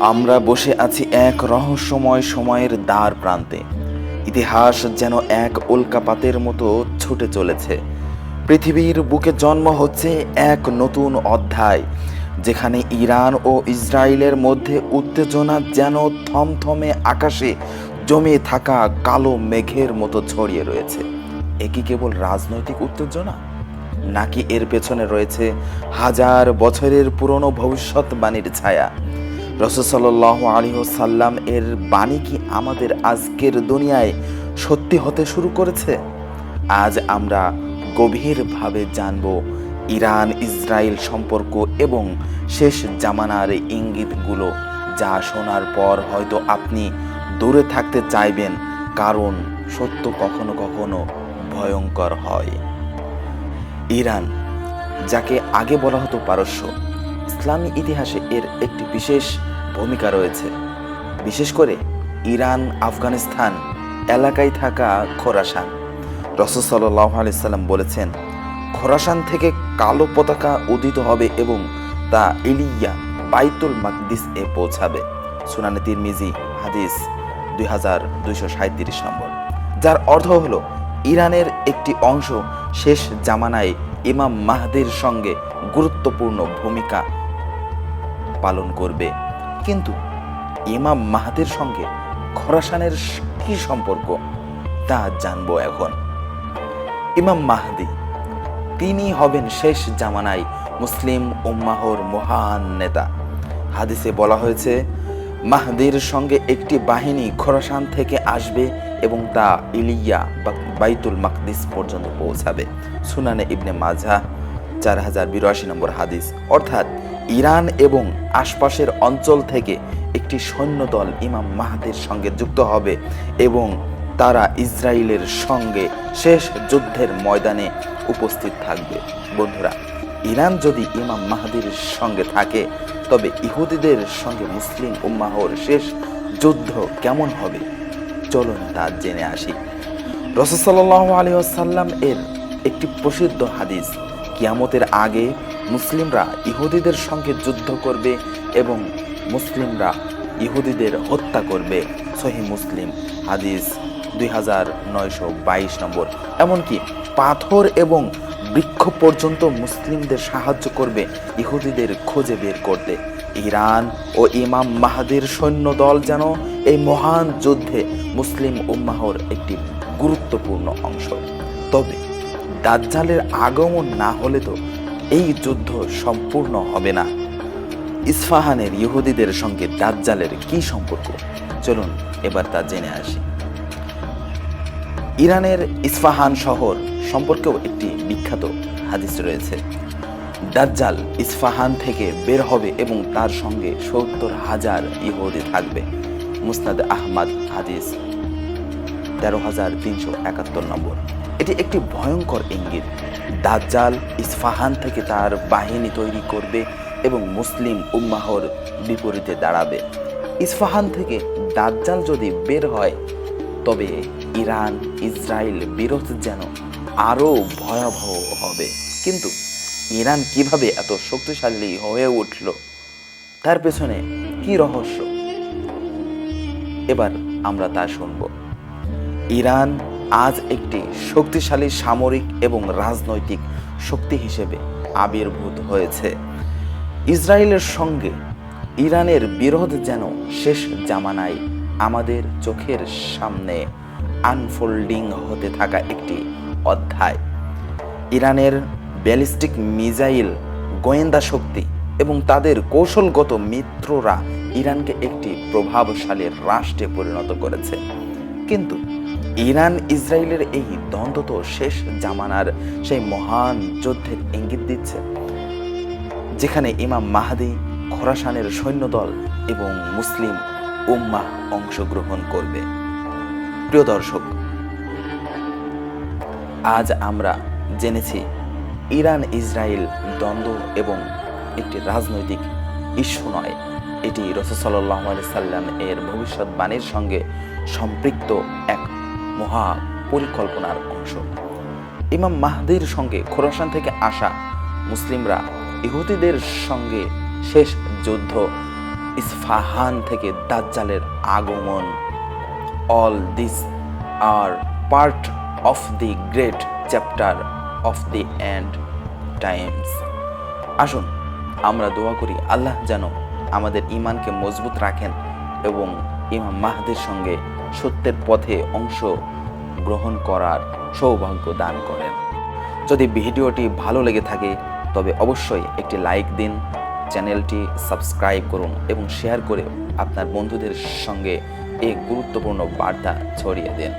আমরা বসে আছি এক রহস্যময় সময়ের দ্বার প্রান্তে। ইতিহাস যেন এক উল্কাপাতের মতো ছুটে চলেছে। পৃথিবীর বুকে জন্ম হচ্ছে এক নতুন অধ্যায়, যেখানে ইরান ও ইসরায়েলের মধ্যে উত্তেজনা যেন থমথমে আকাশে জমে থাকা কালো মেঘের মতো ছড়িয়ে রয়েছে। এ কি কেবল রাজনৈতিক উত্তেজনা? নাকি এর পেছনে রয়েছে হাজার বছরের পুরনো ভবিষ্যৎবাণীর ছায়া? রসসাল্লাহ আলী সাল্লাম এর বাণী কি আমাদের আজকের দুনিয়ায় সত্যি হতে শুরু করেছে? আজ আমরা গভীরভাবে জানব ইরান, ইসরায়েল সম্পর্ক এবং শেষ জামানার ইঙ্গিতগুলো, যা শোনার পর হয়তো আপনি দূরে থাকতে চাইবেন, কারণ সত্য কখনো কখনো ভয়ঙ্কর হয়। ইরান, যাকে আগে বলা হতো পারস্য ইসলামী ইতিহাসে এর একটি বিশেষ ভূমিকা রয়েছে। বিশেষ করে ইরান, আফগানিস্তান এলাকায় থাকা খোরাসান। রসদ সাল্লাহ আলাইসাল্লাম বলেছেন, খোরাসান থেকে কালো পতাকা উদিত হবে এবং তা ইলিয়া বাইতুল মাকদিস এ পৌঁছাবে। সুনানে তিরমিজি, হাদিস দুই হাজার দুইশো নম্বর। যার অর্থ হল, ইরানের একটি অংশ শেষ জামানায় ইমাম মাহদির সঙ্গে গুরুত্বপূর্ণ ভূমিকা পালন করবে। কিন্তু ইমাম মাহাদের সঙ্গে খরাসানের কি সম্পর্ক, তা জানব এখন। ইমাম মাহদি, তিনি হবেন শেষ জামানায় মুসলিম উম্মাহর মহান নেতা। হাদিসে বলা হয়েছে, মাহদির সঙ্গে একটি বাহিনী খোরাসান থেকে আসবে এবং তা ইলিয়া বা বাইতুল মাকদিস পর্যন্ত পৌঁছাবে। সুনানে ইবনে মাঝা চার হাজার বিরাশি নম্বর হাদিস। অর্থাৎ ইরান এবং আশপাশের অঞ্চল থেকে একটি সৈন্যদল ইমাম মাহাদের সঙ্গে যুক্ত হবে এবং তারা ইসরায়েলের সঙ্গে শেষ যুদ্ধের ময়দানে উপস্থিত থাকবে। বন্ধুরা, ইরান যদি ইমাম মাহাদির সঙ্গে থাকে, তবে ইহুদিদের সঙ্গে মুসলিম উম্মাহর শেষ যুদ্ধ কেমন হবে? চলুন তা জেনে আসি। রসসাল্লাহ আলহাম এর একটি প্রসিদ্ধ হাদিস কিয়ামতের আগে মুসলিমরা ইহুদিদের সঙ্গে যুদ্ধ করবে এবং মুসলিমরা ইহুদিদের হত্যা করবে। সহি মুসলিম, হাদিস দুই হাজার নয়শো বাইশ নম্বর। এমনকি পাথর এবং বৃক্ষ পর্যন্ত মুসলিমদের সাহায্য করবে ইহুদিদের খুঁজে বের করতে। ইরান ও ইমাম মাহাদির সৈন্য দল যেন এই মহান যুদ্ধে মুসলিম উম্মাহর একটি গুরুত্বপূর্ণ অংশ। তবে দাজ্জালের আগমন না হলে তো এই যুদ্ধ সম্পূর্ণ হবে না। ইস্ফাহানের ইহুদিদের সঙ্গে দাজ্জালের কি সম্পর্ক? চলুন এবার তা জেনে আসি। ইরানের ইস্ফাহান শহর সম্পর্কেও একটি বিখ্যাত হাদিস রয়েছে। দাজ্জাল ইস্ফাহান থেকে বের হবে এবং তার সঙ্গে সত্তর হাজার ইহুদি থাকবে। মুসনাদ আহমদ হাদিস। তেরো হাজার তিনশো একাত্তর নম্বর। এটি একটি ভয়ঙ্কর ইঙ্গিত। দাজ্জাল ইস্ফাহান থেকে তার বাহিনী তৈরি করবে এবং মুসলিম উম্মাহর বিপরীতে দাঁড়াবে। ইস্ফাহান থেকে দাজ্জাল যদি বের হয়, তবে ইরান, ইসরায়েল বিরোধ যেন আরও ভয়াবহ হবে। কিন্তু ইরান কীভাবে এত শক্তিশালী হয়ে উঠল, তার পেছনে কি রহস্য? এবার আমরা তা শুনব। ইরান আজ একটি শক্তিশালী সামরিক এবং রাজনৈতিক শক্তি হিসেবে আবির্ভূত হয়েছে। ইসরায়েলের সঙ্গে ইরানের বিরোধ যেন শেষ জামানায় আমাদের চোখের সামনে আনফোল্ডিং হতে থাকা একটি অধ্যায়। ইরানের ব্যালিস্টিক মিজাইল গোয়েন্দা শক্তি এবং তাদের কৌশলগত মিত্ররা ইরানকে একটি প্রভাবশালী রাষ্ট্রে পরিণত করেছে। কিন্তু ইরান ইসরায়েলের এই দ্বন্দ্ব তো শেষ জামানার সেই মহান যুদ্ধের ইঙ্গিত দিচ্ছে, যেখানে ইমাম মাহাদি খোরাসানের সৈন্যদল এবং মুসলিম উম্মাহ অংশগ্রহণ করবে। প্রিয় দর্শক, আজ আমরা জেনেছি ইরান ইসরায়েল দ্বন্দ্ব এবং একটি রাজনৈতিক ইস্যু নয়। এটি রসসাল্লাহ সাল্লাম এর ভবিষ্যৎবাণীর সঙ্গে সম্পৃক্ত এক মহা পরিকল্পনার অংশ। ইমাম মাহদির সঙ্গে খোরাসান থেকে আসা মুসলিমরা ইহুদিদের সঙ্গে শেষ যুদ্ধ ইসফাহান থেকে দাজ্জালের আগমন। All this are part of the great chapter of the end times আসুন, আমরা দোয়া করি আল্লাহ যেন আমাদের ইমানকে মজবুত রাখেন এবং ইমাম মাহদের সঙ্গে সত্যের পথে অংশ গ্রহণ করার সৌভাগ্য দান করেন। যদি ভিডিওটি ভালো লেগে থাকে, তবে অবশ্যই একটি লাইক দিন, চ্যানেলটি সাবস্ক্রাইব করুন এবং শেয়ার করে আপনার বন্ধুদের সঙ্গে এই গুরুত্বপূর্ণ বার্তা ছড়িয়ে দিন।